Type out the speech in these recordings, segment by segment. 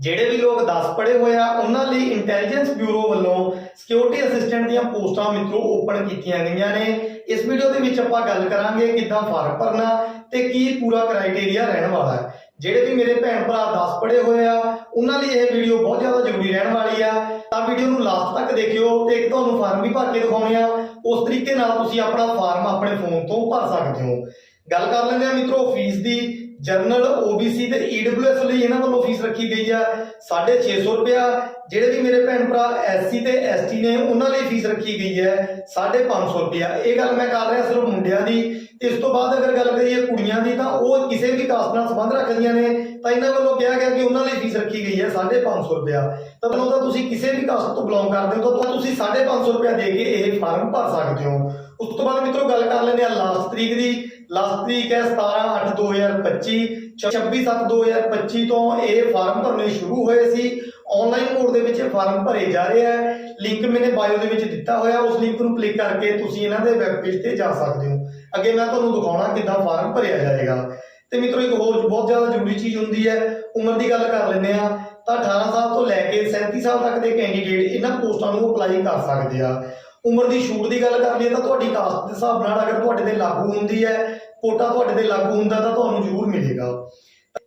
ਜਿਹੜੇ ਵੀ ਲੋਕ 10 ਪੜ੍ਹੇ ਹੋਏ ਆ, ਉਹਨਾਂ ਲਈ ਇੰਟੈਲੀਜੈਂਸ ਬਿਊਰੋ ਵੱਲੋਂ ਸਿਕਿਉਰਿਟੀ ਅਸਿਸਟੈਂਟ ਦੀਆਂ ਪੋਸਟਾਂ ਮਿੱਤਰੋ ਓਪਨ ਕੀਤੀਆਂ ਗਈਆਂ ਨੇ। ਇਸ ਵੀਡੀਓ ਦੇ ਵਿੱਚ ਆਪਾਂ ਗੱਲ ਕਰਾਂਗੇ ਕਿੱਦਾਂ ਫਾਰਮ ਭਰਨਾ ਤੇ ਕੀ ਪੂਰਾ ਕ੍ਰਾਈਟੇਰੀਆ ਰਹਿਣ ਵਾਲਾ ਹੈ। ਜਿਹੜੇ ਵੀ ਮੇਰੇ ਭੈਣ ਭਰਾ 10 ਪੜ੍ਹੇ ਹੋਏ ਆ, ਉਹਨਾਂ ਲਈ ਇਹ ਵੀਡੀਓ ਬਹੁਤ ਜ਼ਿਆਦਾ ਜ਼ਰੂਰੀ ਰਹਿਣ ਵਾਲੀ ਆ। ਤਾਂ ਵੀਡੀਓ ਨੂੰ ਲਾਸਟ ਤੱਕ ਦੇਖਿਓ ਤੇ ਇੱਕ ਤੁਹਾਨੂੰ ਫਾਰਮ ਵੀ ਭਰ ਕੇ ਦਿਖਾਉਣੇ ਆ। ਉਸ ਤਰੀਕੇ ਨਾਲ ਤੁਸੀਂ ਆਪਣਾ ਫਾਰਮ ਆਪਣੇ ਫੋਨ ਤੋਂ ਭਰ ਸਕਦੇ ਹੋ। ਗੱਲ ਕਰ ਲੈਂਦੇ ਆ ਮਿੱਤਰੋ ਫੀਸ ਦੀ। ਜਨਰਲ OBC ਤੇ EWS ਲਈ ਇਹਨਾਂ ਵੱਲੋਂ ਫੀਸ ਰੱਖੀ ਗਈ ਆ। 650 ਰੁਪਿਆ ਜਿਹੜੇ ਵੀ ਮੇਰੇ ਭੈਣ ਭਰਾ SC ਤੇ ST ਨੇ, ਉਹਨਾਂ ਲਈ ਫੀਸ ਰੱਖੀ ਗਈ ਹੈ 550 ਰੁਪਿਆ ਇਹ ਗੱਲ ਮੈਂ ਕਰ ਰਿਹਾ ਸਿਰਫ ਮੁੰਡਿਆਂ ਦੀ। ਇਸ ਤੋਂ ਬਾਅਦ ਅਗਰ ਗੱਲ ਕਰੀਏ ਕੁੜੀਆਂ ਦੀ, ਤਾਂ ਉਹ ਕਿਸੇ ਵੀ ਕਾਸਟ ਨਾਲ ਸੰਬੰਧ ਰੱਖਦੀਆਂ ਨੇ, ਤਾਂ ਇਹਨਾਂ ਵੱਲੋਂ ਕਿਹਾ ਗਿਆ ਕਿ ਉਹਨਾਂ ਲਈ ਫੀਸ ਰੱਖੀ ਗਈ ਹੈ 550 ਰੁਪਿਆ ਤਾਂ ਮਤਲਬ ਤਾਂ ਤੁਸੀਂ ਕਿਸੇ ਵੀ ਕਾਸਟ ਤੋਂ ਬਿਲੋਂਗ ਕਰਦੇ ਹੋ, ਤਾਂ ਤੁਸੀਂ 550 ਰੁਪਿਆ ਦੇ ਕੇ ਇਹ ਫਾਰਮ ਭਰ ਸਕਦੇ ਹੋ। ਉਸ ਤੋਂ ਬਾਅਦ ਮਿੱਤਰੋ ਗੱਲ ਕਰ ਲੈਂਦੇ ਆ ਲਾਸਟ ਤਰੀਕ ਦੀ। ਲਾਸਟ ਤਰੀਕ ਹੈ 17/8/2025 26/7/2025 ਤੋਂ ਇਹ ਫਾਰਮ ਭਰਨੇ ਸ਼ੁਰੂ ਹੋਏ ਸੀ। ਆਨਲਾਈਨ ਮੋਡ ਦੇ ਵਿੱਚ ਇਹ ਫਾਰਮ ਭਰੇ ਜਾ ਰਹੇ ਹੈ ਲਿੰਕ ਮੈਨੇ ਬਾਇਓ ਦੇ ਵਿੱਚ ਦਿੱਤਾ ਹੋਇਆ। ਉਸ ਲਿੰਕ ਨੂੰ ਕਲਿੱਕ ਕਰਕੇ ਤੁਸੀਂ ਇਹਨਾਂ ਦੇ ਵੈਬ ਪੇਜ ਤੇ ਜਾ ਸਕਦੇ ਹੋ। ਅੱਗੇ ਮੈਂ ਤੁਹਾਨੂੰ ਦਿਖਾਉਣਾ ਕਿੱਦਾਂ ਫਾਰਮ ਭਰਿਆ ਜਾਏਗਾ। ਤੇ ਮਿੱਤਰੋ, ਇੱਕ ਹੋਰ ਬਹੁਤ ਜ਼ਿਆਦਾ ਜ਼ਰੂਰੀ ਚੀਜ਼ ਹੁੰਦੀ ਹੈ। ਉਮਰ ਦੀ ਗੱਲ ਕਰ ਲੈਂਦੇ ਆ ਤਾਂ 18 ਸਾਲ ਤੋਂ ਲੈ ਕੇ 37 ਸਾਲ ਤੱਕ ਦੇ ਕੈਂਡੀਡੇਟ ਇਹਨਾਂ ਪੋਸਟਾਂ ਨੂੰ ਅਪਲਾਈ ਕਰ ਸਕਦੇ ਆ। ਉਮਰ ਦੀ ਛੂਟ ਦੀ ਗੱਲ ਕਰ ਲਈਏ ਤਾਂ ਤੁਹਾਡੀ ਕਾਸਟ ਦੇ ਹਿਸਾਬ ਨਾਲ ਅਗਰ ਤੁਹਾਡੇ ਤੇ ਲਾਗੂ ਹੁੰਦੀ ਹੈ ਕੋਟਾ ਤੁਹਾਡੇ ਤੇ ਲਾਗੂ ਹੁੰਦਾ ਤਾਂ ਤੁਹਾਨੂੰ ਜ਼ਰੂਰ ਮਿਲੇਗਾ।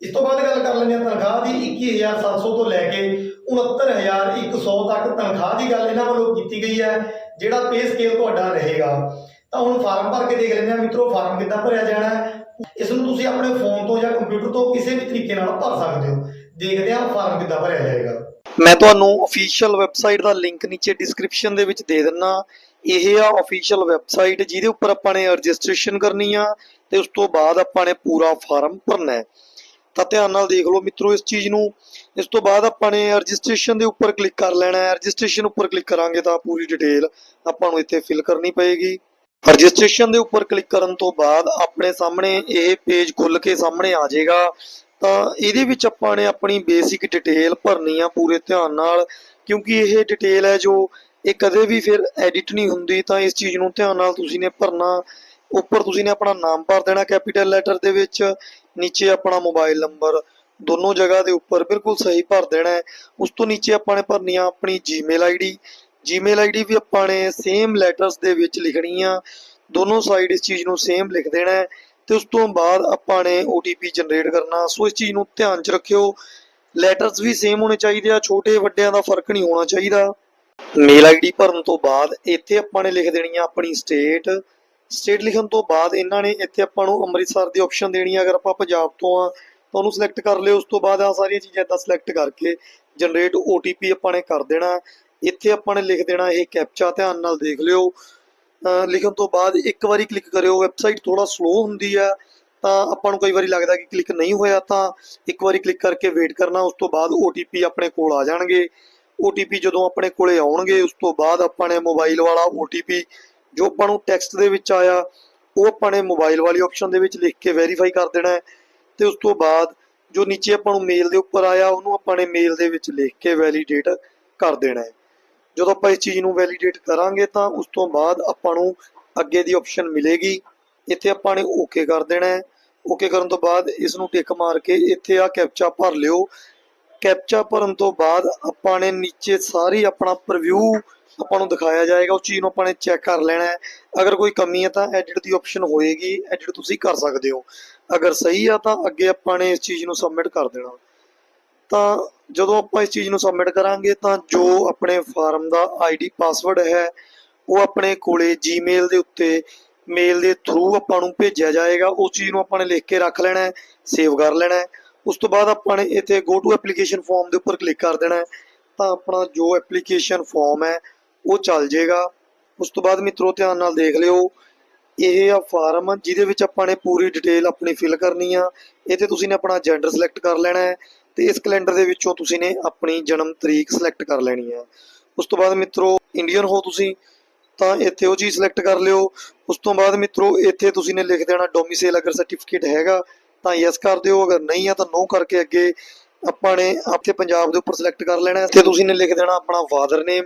ਇਸ ਤੋਂ ਬਾਅਦ ਗੱਲ ਕਰ ਲੈਂਦੇ ਹਾਂ, ਤਨਖਾਹ ਦੀ 21700 ਤੋਂ ਲੈ ਕੇ 69100 ਤੱਕ ਤਨਖਾਹ ਦੀ ਗੱਲ ਇਹਨਾਂ ਵੱਲੋਂ ਕੀਤੀ ਗਈ ਹੈ, ਜਿਹੜਾ ਪੇ ਸਕੇਲ ਤੁਹਾਡਾ ਰਹੇਗਾ। ਤਾਂ ਹੁਣ ਫਾਰਮ ਭਰ ਕੇ ਦੇਖ ਲੈਂਦੇ ਹਾਂ, ਮਿੱਤਰੋ, ਫਾਰਮ ਕਿੱਦਾਂ ਭਰਿਆ ਜਾਣਾ ਹੈ। ਇਸ ਨੂੰ ਤੁਸੀਂ ਆਪਣੇ ਫੋਨ ਤੋਂ ਜਾਂ ਕੰਪਿਊਟਰ ਤੋਂ ਕਿਸੇ ਵੀ ਤਰੀਕੇ ਨਾਲ ਭਰ ਸਕਦੇ ਹੋ। ਦੇਖਦੇ ਹਾਂ ਫਾਰਮ ਕਿੱਦਾਂ ਭਰਿਆ ਜਾਏਗਾ। ਮੈਂ ਤੁਹਾਨੂੰ ਅਫੀਸ਼ੀਅਲ ਵੈਬਸਾਈਟ ਦਾ ਲਿੰਕ ਨੀਚੇ ਡਿਸਕ੍ਰਿਪਸ਼ਨ ਦੇ ਵਿੱਚ ਦੇ ਦਿੰਨਾ ਇਹ ਆ ਅਫੀਸ਼ੀਅਲ ਵੈਬਸਾਈਟ ਜਿਹਦੇ ਉੱਪਰ ਆਪਾਂ ਨੇ ਰਜਿਸਟ੍ਰੇਸ਼ਨ ਕਰਨੀ ਆ ਤੇ ਉਸ ਤੋਂ ਬਾਅਦ ਆਪਾਂ ਨੇ ਪੂਰਾ ਫਾਰਮ ਭਰਨਾ ਹੈ। ਤਾਂ ਧਿਆਨ ਨਾਲ ਦੇਖ ਲਓ ਮਿੱਤਰੋ ਇਸ ਚੀਜ਼ ਨੂੰ, ਇਸ ਤੋਂ ਬਾਅਦ ਆਪਾਂ ਨੇ ਰਜਿਸਟ੍ਰੇਸ਼ਨ ਦੇ ਉੱਪਰ ਕਲਿੱਕ ਕਰ ਲੈਣਾ ਹੈ। ਰਜਿਸਟ੍ਰੇਸ਼ਨ ਉੱਪਰ ਕਲਿੱਕ ਕਰਾਂਗੇ ਤਾਂ ਪੂਰੀ ਡਿਟੇਲ ਆਪਾਂ ਨੂੰ ਇੱਥੇ ਫਿਲ ਕਰਨੀ ਪਏਗੀ। ਰਜਿਸਟ੍ਰੇਸ਼ਨ ਦੇ ਉੱਪਰ ਕਲਿੱਕ ਕਰਨ ਤੋਂ ਬਾਅਦ ਆਪਣੇ ਸਾਹਮਣੇ ਇਹ ਪੇਜ ਖੁੱਲ ਕੇ ਸਾਹਮਣੇ ਆ ਜਾਏਗਾ। ਤਾਂ ਇਹਦੇ ਵਿੱਚ ਆਪਾਂ ਨੇ ਆਪਣੀ ਬੇਸਿਕ ਡਿਟੇਲ ਭਰਨੀ ਆ ਪੂਰੇ ਧਿਆਨ ਨਾਲ, ਕਿਉਂਕਿ ਇਹ ਡਿਟੇਲ ਹੈ ਜੋ ਇਹ ਕਦੇ ਵੀ ਫਿਰ ਐਡਿਟ ਨਹੀਂ ਹੁੰਦੀ, ਤਾਂ ਇਸ ਚੀਜ਼ ਨੂੰ ਧਿਆਨ ਨਾਲ ਤੁਸੀਂ ਨੇ ਭਰਨਾ, ਉੱਪਰ ਤੁਸੀਂ ਨੇ ਆਪਣਾ ਨਾਮ ਭਰ ਦੇਣਾ ਕੈਪੀਟਲ ਲੈਟਰ ਦੇ ਵਿੱਚ, ਨੀਚੇ ਆਪਣਾ ਮੋਬਾਈਲ ਨੰਬਰ ਦੋਨੋਂ ਜਗ੍ਹਾ ਦੇ ਉੱਪਰ ਬਿਲਕੁਲ ਸਹੀ ਭਰ ਦੇਣਾ ਹੈ। ਉਸ ਤੋਂ ਨੀਚੇ ਆਪਾਂ ਨੇ ਭਰਨੀ ਆ ਆਪਣੀ ਜੀਮੇਲ ਆਈਡੀ ਜੀਮੇਲ ਆਈਡੀ ਵੀ ਆਪਾਂ ਨੇ ਸੇਮ ਲੈਟਰਸ ਦੇ ਵਿੱਚ ਲਿਖਣੀ ਆ, ਦੋਨੋਂ ਸਾਈਡ ਇਸ ਚੀਜ਼ ਨੂੰ ਸੇਮ ਲਿਖ ਦੇਣਾ ਹੈ ਤੇ ਉਸ ਤੋਂ ਬਾਅਦ ਆਪਾਂ ਨੇ OTP ਜਨਰੇਟ ਕਰਨਾ। ਸੋ ਇਸ ਚੀਜ਼ ਨੂੰ ਧਿਆਨ 'ਚ ਰੱਖਿਓ ਲੈਟਰਸ ਵੀ ਸੇਮ ਹੋਣੇ ਚਾਹੀਦੇ ਆ, ਛੋਟੇ ਵੱਡਿਆਂ ਦਾ ਫ਼ਰਕ ਨਹੀਂ ਹੋਣਾ ਚਾਹੀਦਾ। ਮੇਲ ਆਈਡੀ ਭਰਨ ਤੋਂ ਬਾਅਦ ਇੱਥੇ ਆਪਾਂ ਨੇ ਲਿਖ ਦੇਣੀ ਆ ਆਪਣੀ ਸਟੇਟ ਸਟੇਟ ਲਿਖਣ ਤੋਂ ਬਾਅਦ ਇਹਨਾਂ ਨੇ ਇੱਥੇ ਆਪਾਂ ਨੂੰ ਅੰਮ੍ਰਿਤਸਰ ਦੀ ਆਪਸ਼ਨ ਦੇਣੀ ਆ। ਅਗਰ ਆਪਾਂ ਪੰਜਾਬ ਤੋਂ ਆ, ਤਾਂ ਉਹਨੂੰ ਸਿਲੈਕਟ ਕਰ ਲਿਓ। ਉਸ ਤੋਂ ਬਾਅਦ ਆ ਸਾਰੀਆਂ ਚੀਜ਼ਾਂ ਇੱਦਾਂ ਸਿਲੈਕਟ ਕਰਕੇ ਜਨਰੇਟ OTP ਆਪਾਂ ਨੇ ਕਰ ਦੇਣਾ। ਇੱਥੇ ਆਪਾਂ ਨੇ ਲਿਖ ਦੇਣਾ ਇਹ ਕੈਪਚਾ ਧਿਆਨ ਨਾਲ ਦੇਖ ਲਿਓ। ਲਿਖਣ ਤੋਂ ਬਾਅਦ ਇੱਕ ਵਾਰੀ ਕਲਿੱਕ ਕਰਿਓ। ਵੈਬਸਾਈਟ ਥੋੜਾ ਸਲੋ ਹੁੰਦੀ ਆ, ਤਾਂ ਆਪਾਂ ਨੂੰ ਕਈ ਵਾਰੀ ਲੱਗਦਾ ਕਿ ਕਲਿੱਕ ਨਹੀਂ ਹੋਇਆ ਤਾਂ ਇੱਕ ਵਾਰੀ ਕਲਿੱਕ ਕਰਕੇ ਵੇਟ ਕਰਨਾ। ਉਸ ਤੋਂ ਬਾਅਦ OTP ਆਪਣੇ ਕੋਲ ਆ ਜਾਣਗੇ। OTP ਜਦੋਂ ਆਪਣੇ ਕੋਲੇ ਆਉਣਗੇ, ਉਸ ਤੋਂ ਬਾਅਦ ਆਪਾਂ ਨੇ ਮੋਬਾਈਲ ਵਾਲਾ OTP ਜੋ ਆਪਾਂ ਨੂੰ ਟੈਕਸਟ ਦੇ ਵਿੱਚ ਆਇਆ, ਉਹ ਆਪਾਂ ਨੇ ਮੋਬਾਈਲ ਵਾਲੀ ਆਪਸ਼ਨ ਦੇ ਵਿੱਚ ਲਿਖ ਕੇ ਵੈਰੀਫਾਈ ਕਰ ਦੇਣਾ ਹੈ ਤੇ ਉਸ ਤੋਂ ਬਾਅਦ ਜੋ ਨੀਚੇ ਆਪਾਂ ਨੂੰ ਮੇਲ ਦੇ ਉੱਪਰ ਆਇਆ, ਉਹਨੂੰ ਆਪਾਂ ਨੇ ਮੇਲ ਦੇ ਵਿੱਚ ਲਿਖ ਕੇ ਵੈਲੀਡੇਟ ਕਰ ਦੇਣਾ ਹੈ। ਜਦੋਂ ਆਪਾਂ ਇਸ ਚੀਜ਼ ਨੂੰ ਵੈਲੀਡੇਟ ਕਰਾਂਗੇ ਤਾਂ ਉਸ ਤੋਂ ਬਾਅਦ ਆਪਾਂ ਨੂੰ ਅੱਗੇ ਦੀ ਆਪਸ਼ਨ ਮਿਲੇਗੀ। ਇੱਥੇ ਆਪਾਂ ਨੇ ਓਕੇ ਕਰ ਦੇਣਾ ਹੈ। ਓਕੇ ਕਰਨ ਤੋਂ ਬਾਅਦ ਇਸ ਨੂੰ ਟਿਕ ਮਾਰ ਕੇ ਇੱਥੇ ਆ ਕੈਪਚਾ ਭਰ ਲਿਓ। ਕੈਪਚਾ ਭਰਨ ਤੋਂ ਬਾਅਦ ਆਪਾਂ ਨੇ ਨੀਚੇ ਸਾਰੀ ਆਪਣਾ ਪ੍ਰੀਵਿਊ ਆਪਾਂ ਨੂੰ ਦਿਖਾਇਆ ਜਾਏਗਾ। ਉਸ ਚੀਜ਼ ਨੂੰ ਆਪਾਂ ਨੇ ਚੈੱਕ ਕਰ ਲੈਣਾ ਹੈ। ਅਗਰ ਕੋਈ ਕਮੀ ਹੈ ਤਾਂ ਐਡਿਟ ਦੀ ਆਪਸ਼ਨ ਹੋਏਗੀ। ਐਡਿਟ ਤੁਸੀਂ ਕਰ ਸਕਦੇ ਹੋ। ਅਗਰ ਸਹੀ ਆ ਤਾਂ ਅੱਗੇ ਆਪਾਂ ਨੇ ਇਸ ਚੀਜ਼ ਨੂੰ ਸਬਮਿਟ ਕਰ ਦੇਣਾ। ਤਾਂ ਜਦੋਂ ਆਪਾਂ ਇਸ ਚੀਜ਼ ਨੂੰ ਸਬਮਿਟ ਕਰਾਂਗੇ ਤਾਂ ਜੋ ਆਪਣੇ ਫਾਰਮ ਦਾ ਆਈਡੀ ਪਾਸਵਰਡ ਹੈ, ਉਹ ਆਪਣੇ ਕੋਲੇ ਜੀਮੇਲ ਦੇ ਉੱਤੇ ਮੇਲ ਦੇ ਥਰੂ ਆਪਾਂ ਨੂੰ ਭੇਜਿਆ ਜਾਏਗਾ। ਉਸ ਚੀਜ਼ ਨੂੰ ਆਪਾਂ ਨੇ ਲਿਖ ਕੇ ਰੱਖ ਲੈਣਾ ਹੈ। ਸੇਵ ਕਰ ਲੈਣਾ ਹੈ। ਉਸ ਤੋਂ ਬਾਅਦ ਆਪਾਂ ਨੇ ਇੱਥੇ ਗੋ ਟੂ ਐਪਲੀਕੇਸ਼ਨ ਫਾਰਮ ਦੇ ਉੱਪਰ ਕਲਿੱਕ ਕਰ ਦੇਣਾ ਹੈ। ਤਾਂ ਆਪਣਾ ਜੋ ਐਪਲੀਕੇਸ਼ਨ ਫਾਰਮ ਹੈ, ਉਹ ਚੱਲ ਜਾਏਗਾ। ਉਸ ਤੋਂ ਬਾਅਦ ਮਿੱਤਰੋ ਧਿਆਨ ਨਾਲ ਦੇਖ ਲਿਓ, ਇਹ ਆ ਫਾਰਮ ਜਿਹਦੇ ਵਿੱਚ ਆਪਾਂ ਨੇ ਪੂਰੀ ਡਿਟੇਲ ਆਪਣੀ ਫਿਲ ਕਰਨੀ ਆ। ਇੱਥੇ ਤੁਸੀਂ ਨੇ ਆਪਣਾ ਜੈਂਡਰ ਸਿਲੈਕਟ ਕਰ ਲੈਣਾ ਹੈ ਤੇ ਇਸ ਕੈਲੰਡਰ ਦੇ ਵਿੱਚੋਂ ਤੁਸੀਂ ਨੇ ਆਪਣੀ ਜਨਮ ਤਰੀਕ ਸਿਲੈਕਟ ਕਰ ਲੈਣੀ ਹੈ। ਉਸ ਤੋਂ ਬਾਅਦ ਮਿੱਤਰੋ ਇੰਡੀਅਨ ਹੋ ਤੁਸੀਂ, ਤਾਂ ਇੱਥੇ ਉਹ ਚੀਜ਼ ਸਿਲੈਕਟ ਕਰ ਲਿਓ। ਉਸ ਤੋਂ ਬਾਅਦ ਮਿੱਤਰੋ, ਇੱਥੇ ਤੁਸੀਂ ਨੇ ਲਿਖ ਦੇਣਾ ਡੋਮਿਸਾਈਲ ਅਗਰ ਸਰਟੀਫਿਕੇਟ ਹੈਗਾ ਤਾਂ ਯੈਸ ਕਰ ਦਿਓ, ਅਗਰ ਨਹੀਂ ਆ ਤਾਂ ਨੋ ਕਰਕੇ ਅੱਗੇ ਆਪਾਂ ਨੇ ਆਪਕੇ ਪੰਜਾਬ ਦੇ ਉੱਪਰ ਸਿਲੈਕਟ ਕਰ ਲੈਣਾ ਤੇ ਤੁਸੀਂ ਨੇ ਲਿਖ ਦੇਣਾ ਆਪਣਾ ਫਾਦਰ ਨੇਮ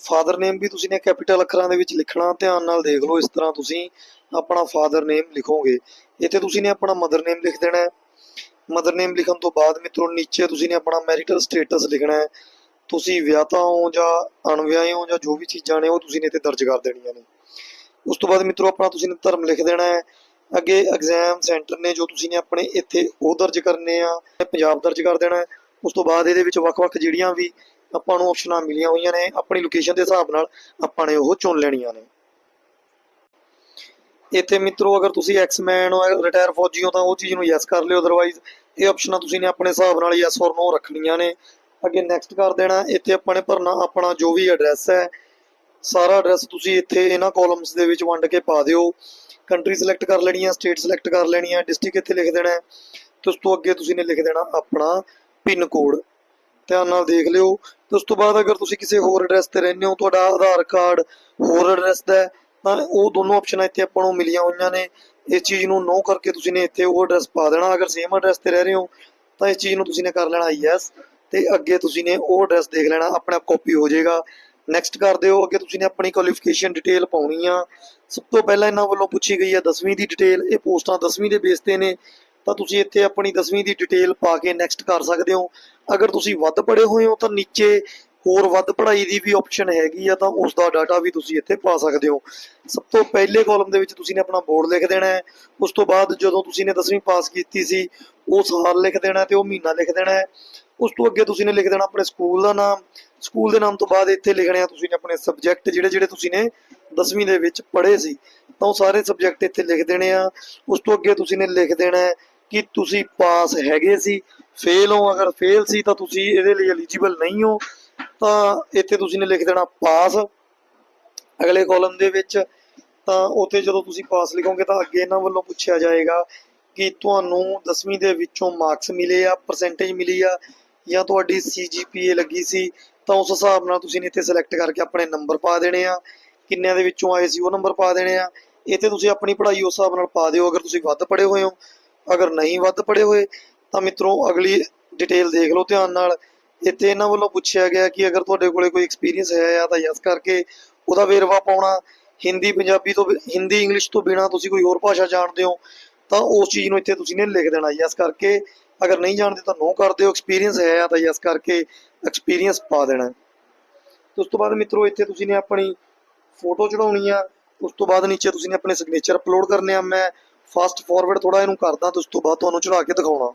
ਫਾਦਰ ਨੇਮ ਵੀ ਤੁਸੀਂ ਨੇ ਕੈਪੀਟਲ ਅੱਖਰਾਂ ਦੇ ਵਿੱਚ ਲਿਖਣਾ, ਧਿਆਨ ਨਾਲ ਦੇਖ ਲਓ ਇਸ ਤਰ੍ਹਾਂ ਤੁਸੀਂ ਆਪਣਾ ਫਾਦਰ ਨੇਮ ਲਿਖੋਗੇ। ਇੱਥੇ ਤੁਸੀਂ ਨੇ ਆਪਣਾ ਮਦਰ ਨੇਮ ਲਿਖ ਦੇਣਾ ਹੈ। ਮਦਰ ਨੇਮ ਲਿਖਣ ਤੋਂ ਬਾਅਦ ਮਿੱਤਰੋ, ਨੀਚੇ ਤੁਸੀਂ ਨੇ ਆਪਣਾ ਮੈਰਿਟਲ ਸਟੇਟਸ ਲਿਖਣਾ ਹੈ। ਤੁਸੀਂ ਵਿਆਹਤਾ ਹੋ ਜਾਂ ਅਣਵਿਆਹੇ ਹੋ ਜਾਂ ਜੋ ਵੀ ਚੀਜ਼ਾਂ ਨੇ, ਉਹ ਤੁਸੀਂ ਨੇ ਇੱਥੇ ਦਰਜ ਕਰ ਦੇਣੀਆਂ ਨੇ। ਉਸ ਤੋਂ ਬਾਅਦ ਮਿੱਤਰੋ, ਆਪਣਾ ਤੁਸੀਂ ਨੇ ਧਰਮ ਲਿਖ ਦੇਣਾ ਹੈ। ਅੱਗੇ ਐਗਜ਼ਾਮ ਸੈਂਟਰ ਨੇ ਜੋ ਤੁਸੀਂ ਨੇ ਆਪਣੇ ਇੱਥੇ ਉਹ ਦਰਜ ਕਰਨੇ ਆ ਪੰਜਾਬ ਦਰਜ ਕਰ ਦੇਣਾ ਉਸ ਤੋਂ ਬਾਅਦ ਇਹਦੇ ਵਿੱਚ ਵੱਖ-ਵੱਖ ਜਿਹੜੀਆਂ ਵੀ ਆਪਾਂ ਨੂੰ ਆਪਸ਼ਨਾਂ ਮਿਲੀਆਂ ਹੋਈਆਂ ਨੇ, ਆਪਣੀ ਲੋਕੇਸ਼ਨ ਦੇ ਹਿਸਾਬ ਨਾਲ ਆਪਾਂ ਨੇ ਉਹ ਚੁਣ ਲੈਣੀਆਂ ਨੇ। ਇੱਥੇ ਮਿੱਤਰੋ, ਅਗਰ ਤੁਸੀਂ ਐਕਸਮੈਨ ਹੋ ਰਿਟਾਇਰ ਫੌਜੀ ਹੋ, ਤਾਂ ਉਹ ਚੀਜ਼ ਨੂੰ ਯੈਸ ਕਰ ਲਿਓ। ਅਦਰਵਾਈਜ਼ ਇਹ ਆਪਸ਼ਨਾਂ ਤੁਸੀਂ ਨੇ ਆਪਣੇ ਹਿਸਾਬ ਨਾਲ ਯੈਸ ਔਰ ਨੋ ਰੱਖਣੀਆਂ ਨੇ। ਅੱਗੇ ਨੈਕਸਟ ਕਰ ਦੇਣਾ, ਇੱਥੇ ਆਪਾਂ ਨੇ ਭਰਨਾ ਆਪਣਾ ਜੋ ਵੀ ਐਡਰੈਸ ਹੈ ਸਾਰਾ ਐਡਰੈਸ ਤੁਸੀਂ ਇੱਥੇ ਇਹਨਾਂ ਕਾਲਮਸ ਦੇ ਵਿੱਚ ਵੰਡ ਕੇ ਪਾ ਦਿਓ। ਕੰਟਰੀ ਸਿਲੈਕਟ ਕਰ ਲੈਣੀ ਹੈ ਸਟੇਟ ਸਿਲੈਕਟ ਕਰ ਲੈਣੀ ਹੈ ਡਿਸਟ੍ਰਿਕਟ ਇੱਥੇ ਲਿਖ ਦੇਣਾ ਹੈ। ਤੇ ਉਸ ਤੋਂ ਅੱਗੇ ਤੁਸੀਂ ਨੇ ਲਿਖ ਦੇਣਾ ਆਪਣਾ ਪਿੰਨ ਕੋਡ ਧਿਆਨ ਨਾਲ ਦੇਖ ਲਿਓ। ਤੇ ਉਸ ਤੋਂ ਬਾਅਦ ਅਗਰ ਤੁਸੀਂ ਕਿਸੇ ਹੋਰ ਐਡਰੈਸ ਤੇ ਰਹਿੰਦੇ ਹੋ, ਤੁਹਾਡਾ ਆਧਾਰ ਕਾਰਡ ਹੋਰ ਐਡਰੈਸ ਦਾ ਤਾਂ ਉਹ ਦੋਨੋਂ ਆਪਸ਼ਨਾਂ ਇੱਥੇ ਆਪਾਂ ਨੂੰ ਮਿਲੀਆਂ ਹੋਈਆਂ ਨੇ। ਇਸ ਚੀਜ਼ ਨੂੰ ਨੋ ਕਰਕੇ ਤੁਸੀਂ ਨੇ ਇੱਥੇ ਉਹ ਐਡਰੈਸ ਪਾ ਦੇਣਾ। ਅਗਰ ਸੇਮ ਐਡਰੈਸ ਤੇ ਰਹਿ ਰਹੇ ਹੋ, ਤਾਂ ਇਸ ਚੀਜ਼ ਨੂੰ ਤੁਸੀਂ ਨੇ ਕਰ ਲੈਣਾ ਯੈਸ ਤੇ ਅੱਗੇ ਤੁਸੀਂ ਨੇ ਉਹ ਐਡਰੈਸ ਦੇਖ ਲੈਣਾ, ਆਪਣੇ ਆਪ ਕਾਪੀ ਹੋ ਜਾਏਗਾ। ਨੈਕਸਟ ਕਰ ਦਿਓ ਅੱਗੇ ਤੁਸੀਂ ਨੇ ਆਪਣੀ ਕੁਆਲੀਫਿਕੇਸ਼ਨ ਡਿਟੇਲ ਪਾਉਣੀ ਆ। ਸਭ ਤੋਂ ਪਹਿਲਾਂ ਇਹਨਾਂ ਵੱਲੋਂ ਪੁੱਛੀ ਗਈ ਆ 10ਵੀਂ ਦੀ ਡਿਟੇਲ ਇਹ ਪੋਸਟਾਂ 10ਵੀਂ ਦੇ ਬੇਸ ਤੇ ਨੇ, ਤਾਂ ਤੁਸੀਂ ਇੱਥੇ ਆਪਣੀ 10ਵੀਂ ਦੀ ਡਿਟੇਲ ਪਾ ਕੇ ਨੈਕਸਟ ਕਰ ਸਕਦੇ ਹੋ। ਅਗਰ ਤੁਸੀਂ ਵੱਧ ਪੜ੍ਹੇ ਹੋਏ ਹੋ ਤਾਂ ਨੀਚੇ ਹੋਰ ਵੱਧ ਪੜ੍ਹਾਈ ਦੀ ਵੀ ਆਪਸ਼ਨ ਹੈਗੀ ਆ, ਤਾਂ ਉਸ ਦਾ ਡਾਟਾ ਵੀ ਤੁਸੀਂ ਇੱਥੇ ਪਾ ਸਕਦੇ ਹੋ। ਸਭ ਤੋਂ ਪਹਿਲੇ ਕਾਲਮ ਦੇ ਵਿੱਚ ਤੁਸੀਂ ਨੇ ਆਪਣਾ ਬੋਰਡ ਲਿਖ ਦੇਣਾ ਹੈ। ਉਸ ਤੋਂ ਬਾਅਦ ਜਦੋਂ ਤੁਸੀਂ ਨੇ 10ਵੀਂ ਪਾਸ ਕੀਤੀ ਸੀ, ਉਹ ਸਾਲ ਲਿਖ ਦੇਣਾ ਤੇ ਉਹ ਮਹੀਨਾ ਲਿਖ ਦੇਣਾ ਹੈ। ਉਸ ਤੋਂ ਅੱਗੇ ਤੁਸੀਂ ਨੇ ਲਿਖ ਦੇਣਾ ਆਪਣੇ ਸਕੂਲ ਦਾ ਨਾਮ। ਸਕੂਲ ਦੇ ਨਾਮ ਤੋਂ ਬਾਅਦ ਇੱਥੇ ਲਿਖਣੇ ਆ ਤੁਸੀਂ ਨੇ ਆਪਣੇ ਸਬਜੈਕਟ ਜਿਹੜੇ ਜਿਹੜੇ ਤੁਸੀਂ ਨੇ 10ਵੀਂ ਦੇ ਵਿੱਚ ਪੜ੍ਹੇ ਸੀ। ਤਾਂ ਉਹ ਸਾਰੇ ਸਬਜੈਕਟ ਇੱਥੇ ਲਿਖ ਦੇਣੇ ਆ। ਉਸ ਤੋਂ ਅੱਗੇ ਤੁਸੀਂ ਨੇ ਲਿਖ ਦੇਣਾ ਹੈ ਕਿ ਤੁਸੀਂ ਪਾਸ ਹੈਗੇ ਸੀ। ਫੇਲ ਹੋ, ਅਗਰ ਫੇਲ ਸੀ ਤਾਂ ਤੁਸੀਂ ਇਹਦੇ ਲਈ ਐਲੀਜੀਬਲ ਨਹੀਂ ਹੋ। ਤਾਂ ਇੱਥੇ ਤੁਸੀਂ ਨੇ ਲਿਖ ਦੇਣਾ ਪਾਸ। ਅਗਲੇ ਕਾਲਮ ਦੇ ਵਿੱਚ ਤਾਂ ਉੱਥੇ ਜਦੋਂ ਤੁਸੀਂ ਪਾਸ ਲਿਖੋਗੇ ਤਾਂ ਅੱਗੇ ਇਹਨਾਂ ਵੱਲੋਂ ਪੁੱਛਿਆ ਜਾਏਗਾ ਕਿ ਤੁਹਾਨੂੰ 10ਵੀਂ ਦੇ ਵਿੱਚੋਂ ਮਾਰਕਸ ਮਿਲੇ ਆ ਪਰਸੈਂਟੇਜ ਮਿਲੀ ਆ। ਜਾਂ ਤੁਹਾਡੀ ਸੀਜੀਪੀਏ ਲੱਗੀ ਸੀ, ਤਾਂ ਉਸ ਹਿਸਾਬ ਨਾਲ ਤੁਸੀਂ ਇੱਥੇ ਸਿਲੈਕਟ ਕਰਕੇ ਆਪਣੇ ਨੰਬਰ ਪਾ ਦੇਣੇ ਆ। ਕਿੰਨਿਆਂ ਦੇ ਵਿੱਚੋਂ ਆਏ ਸੀ ਉਹ ਨੰਬਰ ਪਾ ਦੇਣੇ ਆ। ਇੱਥੇ ਤੁਸੀਂ ਆਪਣੀ ਪੜ੍ਹਾਈ ਉਸ ਹਿਸਾਬ ਨਾਲ ਪਾ ਦਿਓ, ਅਗਰ ਤੁਸੀਂ ਵੱਧ ਪੜ੍ਹੇ ਹੋਏ ਹੋ। ਅਗਰ ਨਹੀਂ ਵੱਧ ਪੜ੍ਹੇ ਹੋਏ, ਤਾਂ ਮਿੱਤਰੋ ਅਗਲੀ ਡਿਟੇਲ ਦੇਖ ਲਓ ਧਿਆਨ ਨਾਲ। ਇੱਥੇ ਇਹਨਾਂ ਵੱਲੋਂ ਪੁੱਛਿਆ ਗਿਆ ਕਿ ਅਗਰ ਤੁਹਾਡੇ ਕੋਲੇ ਕੋਈ ਐਕਸਪੀਰੀਅੰਸ ਹੈ ਜਾਂ ਤਾਂ ਯੈਸ ਕਰਕੇ ਉਹਦਾ ਵੇਰਵਾ ਪਾਉਣਾ। ਹਿੰਦੀ, ਪੰਜਾਬੀ ਤੋਂ ਹਿੰਦੀ, ਇੰਗਲਿਸ਼ ਤੋਂ ਬਿਨਾ ਤੁਸੀਂ ਕੋਈ ਹੋਰ ਭਾਸ਼ਾ ਜਾਣਦੇ ਹੋ। ਤਾਂ ਉਸ ਚੀਜ਼ ਨੂੰ ਇੱਥੇ ਤੁਸੀਂ ਨੇ ਲਿਖ ਦੇਣਾ ਯੈਸ ਕਰਕੇ ਅਗਰ ਨਹੀਂ ਜਾਣਦੇ ਤਾਂ ਨੋ ਕਰ ਦਿਓ। ਐਕਸਪੀਰੀਅੰਸ ਹੈ ਤਾਂ ਯੈਸ ਕਰਕੇ ਐਕਸਪੀਰੀਅੰਸ ਪਾ ਦੇਣਾ। ਤੇ ਉਸ ਤੋਂ ਬਾਅਦ ਮਿੱਤਰੋ, ਇੱਥੇ ਤੁਸੀਂ ਨੇ ਆਪਣੀ ਫੋਟੋ ਚੜਾਉਣੀ ਆ। ਉਸ ਤੋਂ ਬਾਅਦ ਨੀਚੇ ਤੁਸੀਂ ਨੇ ਆਪਣੇ ਸਿਗਨੇਚਰ ਅਪਲੋਡ ਕਰਨੇ ਆ। ਮੈਂ ਫਾਸਟ ਫਾਰਵਰਡ ਥੋੜਾ ਇਹਨੂੰ ਕਰਦਾ ਤੇ ਉਸ ਤੋਂ ਬਾਅਦ ਤੁਹਾਨੂੰ ਚੜਾ ਕੇ ਦਿਖਾਉਣਾ।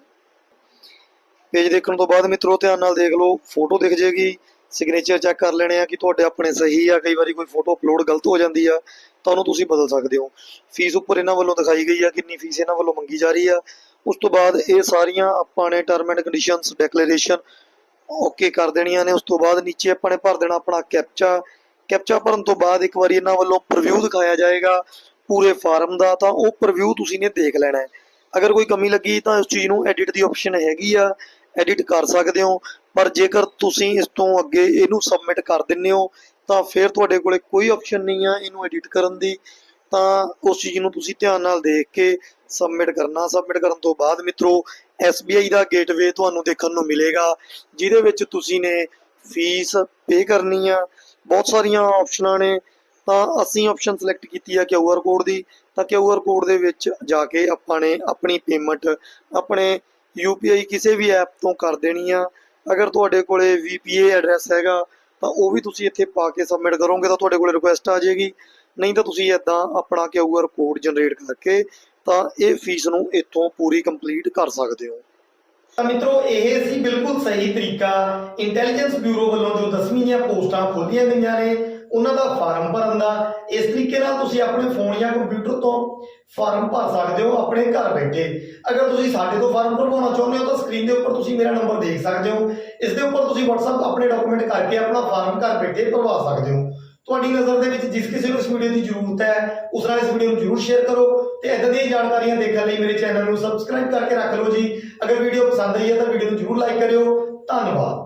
ਪੇਜ ਦੇਖਣ ਤੋਂ ਬਾਅਦ ਮਿੱਤਰੋ, ਧਿਆਨ ਨਾਲ ਦੇਖ ਲਓ। ਫੋਟੋ ਦਿਖ ਜੇਗੀ। ਸਿਗਨੇਚਰ ਚੈੱਕ ਕਰ ਲੈਣੇ ਆ ਕਿ ਤੁਹਾਡੇ ਆਪਣੇ ਸਹੀ ਆ, ਕਈ ਵਾਰੀ ਕੋਈ ਫੋਟੋ ਅਪਲੋਡ ਗਲਤ ਹੋ ਜਾਂਦੀ ਆ, ਤਾਂ ਉਹਨੂੰ ਤੁਸੀਂ ਬਦਲ ਸਕਦੇ ਹੋ। ਫੀਸ ਉੱਪਰ ਇਹਨਾਂ ਵੱਲੋਂ ਦਿਖਾਈ ਗਈ ਆ, ਕਿੰਨੀ ਫੀਸ ਇਹਨਾਂ ਵੱਲੋਂ ਮੰਗੀ ਜਾ ਰਹੀ ਆ। ਉਸ ਤੋਂ ਬਾਅਦ ਇਹ ਸਾਰੀਆਂ ਆਪਾਂ ਨੇ term and conditions declaration okay ਕਰ ਦੇਣੀਆਂ ਨੇ। ਉਸ ਤੋਂ ਬਾਅਦ ਨੀਚੇ ਆਪਾਂ ਨੇ ਭਰ ਦੇਣਾ ਆਪਣਾ ਕੈਪਚਾ ਕੈਪਚਾ ਭਰਨ ਤੋਂ ਬਾਅਦ ਇੱਕ ਵਾਰੀ ਇਹਨਾਂ ਵੱਲੋਂ ਪ੍ਰੀਵਿਊ ਦਿਖਾਇਆ ਜਾਏਗਾ ਪੂਰੇ ਫਾਰਮ ਦਾ, ਤਾਂ ਉਹ ਪ੍ਰੀਵਿਊ ਤੁਸੀਂ ਨੇ ਦੇਖ ਲੈਣਾ ਹੈ। ਅਗਰ ਕੋਈ ਕਮੀ ਲੱਗੀ ਤਾਂ ਉਸ ਚੀਜ਼ ਨੂੰ ਐਡਿਟ ਦੀ ਆਪਸ਼ਨ ਹੈਗੀ ਆ। ਐਡਿਟ ਕਰ ਸਕਦੇ ਹੋ। ਪਰ ਜੇਕਰ ਤੁਸੀਂ ਇਸ ਤੋਂ ਅੱਗੇ ਇਹਨੂੰ ਸਬਮਿਟ ਕਰ ਦਿੰਦੇ ਹੋ, ਤਾਂ ਫਿਰ ਤੁਹਾਡੇ ਕੋਲੇ ਕੋਈ ਆਪਸ਼ਨ ਨਹੀਂ ਆ ਇਹਨੂੰ ਐਡਿਟ ਕਰਨ ਦੀ। ਤਾਂ ਉਸ ਚੀਜ਼ ਨੂੰ ਤੁਸੀਂ ਧਿਆਨ ਨਾਲ ਦੇਖ ਕੇ ਸਬਮਿਟ ਕਰਨਾ। ਸਬਮਿਟ ਕਰਨ ਤੋਂ ਬਾਅਦ ਮਿੱਤਰੋ SBI ਦਾ ਗੇਟਵੇ ਤੁਹਾਨੂੰ ਦੇਖਣ ਨੂੰ ਮਿਲੇਗਾ, ਜਿਹਦੇ ਵਿੱਚ ਤੁਸੀਂ ਨੇ ਫੀਸ ਪੇ ਕਰਨੀ ਆ। ਬਹੁਤ ਸਾਰੀਆਂ ਆਪਸ਼ਨਾਂ ਨੇ। ਤਾਂ ਅਸੀਂ ਆਪਸ਼ਨ ਸਿਲੈਕਟ ਕੀਤੀ ਆ QR ਕੋਡ ਦੀ। ਤਾਂ QR ਕੋਡ ਦੇ ਵਿੱਚ ਜਾ ਕੇ ਆਪਾਂ ਨੇ ਆਪਣੀ ਪੇਮੈਂਟ ਆਪਣੇ UPI ਕਿਸੇ ਵੀ ਐਪ ਤੋਂ ਕਰ ਦੇਣੀ ਆ। ਅਗਰ ਤੁਹਾਡੇ ਕੋਲੇ VPA ਐਡਰੈਸ ਹੈਗਾ, ਤਾਂ ਉਹ ਵੀ ਤੁਸੀਂ ਇੱਥੇ ਪਾ ਕੇ ਸਬਮਿਟ ਕਰੋਗੇ, ਤਾਂ ਤੁਹਾਡੇ ਕੋਲੇ ਰਿਕੁਐਸਟ ਆ ਜਾਏਗੀ। ਨਹੀਂ ਤਾਂ ਤੁਸੀਂ ਇਦਾਂ ਆਪਣਾ QR ਕੋਡ ਜਨਰੇਟ ਕਰਕੇ ਤਾਂ ਇਹ ਫੀਸ ਨੂੰ ਇੱਥੋਂ ਪੂਰੀ ਕੰਪਲੀਟ ਕਰ ਸਕਦੇ ਹੋ। ਤਾਂ ਮਿੱਤਰੋ, ਇਹ ਸੀ ਬਿਲਕੁਲ ਸਹੀ ਤਰੀਕਾ। ਇੰਟੈਲੀਜੈਂਸ ਬਿਊਰੋ ਵੱਲੋਂ ਜੋ 10ਵੀਂ ਦੀਆਂ ਪੋਸਟਾਂ ਖੋਲੀਆਂ ਗਈਆਂ ਨੇ ਉਹਨਾਂ ਦਾ ਫਾਰਮ ਭਰਨ ਦਾ। ਇਸ ਤਰੀਕੇ ਨਾਲ ਤੁਸੀਂ ਆਪਣੇ ਫੋਨ ਜਾਂ ਕੰਪਿਊਟਰ ਤੋਂ ਫਾਰਮ ਭਰ ਸਕਦੇ ਹੋ, ਆਪਣੇ ਘਰ ਬੈਠੇ। ਅਗਰ ਤੁਸੀਂ ਸਾਡੇ ਤੋਂ ਫਾਰਮ ਭਰਵਾਉਣਾ ਚਾਹੁੰਦੇ ਹੋ, ਤਾਂ ਸਕਰੀਨ ਦੇ ਉੱਪਰ ਤੁਸੀਂ ਮੇਰਾ ਨੰਬਰ ਦੇਖ ਸਕਦੇ ਹੋ। ਇਸ ਦੇ ਉੱਪਰ ਤੁਸੀਂ WhatsApp ਆਪਣੇ ਡਾਕੂਮੈਂਟ ਕਰਕੇ ਆਪਣਾ ਫਾਰਮ ਘਰ ਬੈਠੇ ਭਰਵਾ ਸਕਦੇ ਹੋ। ਤੁਹਾਡੀ ਨਜ਼ਰ ਦੇ ਵਿੱਚ ਜਿਸ ਕਿਸੇ ਨੂੰ ਇਸ ਵੀਡੀਓ ਦੀ ਜ਼ਰੂਰਤ ਹੈ, ਉਸ ਨਾਲ ਇਸ ਵੀਡੀਓ ਨੂੰ ਜ਼ਰੂਰ ਸ਼ੇਅਰ ਕਰੋ ਤੇ ਇਦਾਂ ਦੀਆਂ ਜਾਣਕਾਰੀਆਂ ਦੇਖਣ ਲਈ ਮੇਰੇ ਚੈਨਲ ਨੂੰ ਸਬਸਕ੍ਰਾਈਬ ਕਰਕੇ ਰੱਖ ਲਓ ਜੀ। ਅਗਰ ਵੀਡੀਓ ਪਸੰਦ ਆਈ ਹੈ ਤਾਂ ਵੀਡੀਓ ਨੂੰ ਜ਼ਰੂਰ ਲਾਈਕ ਕਰਿਓ। ਧੰਨਵਾਦ।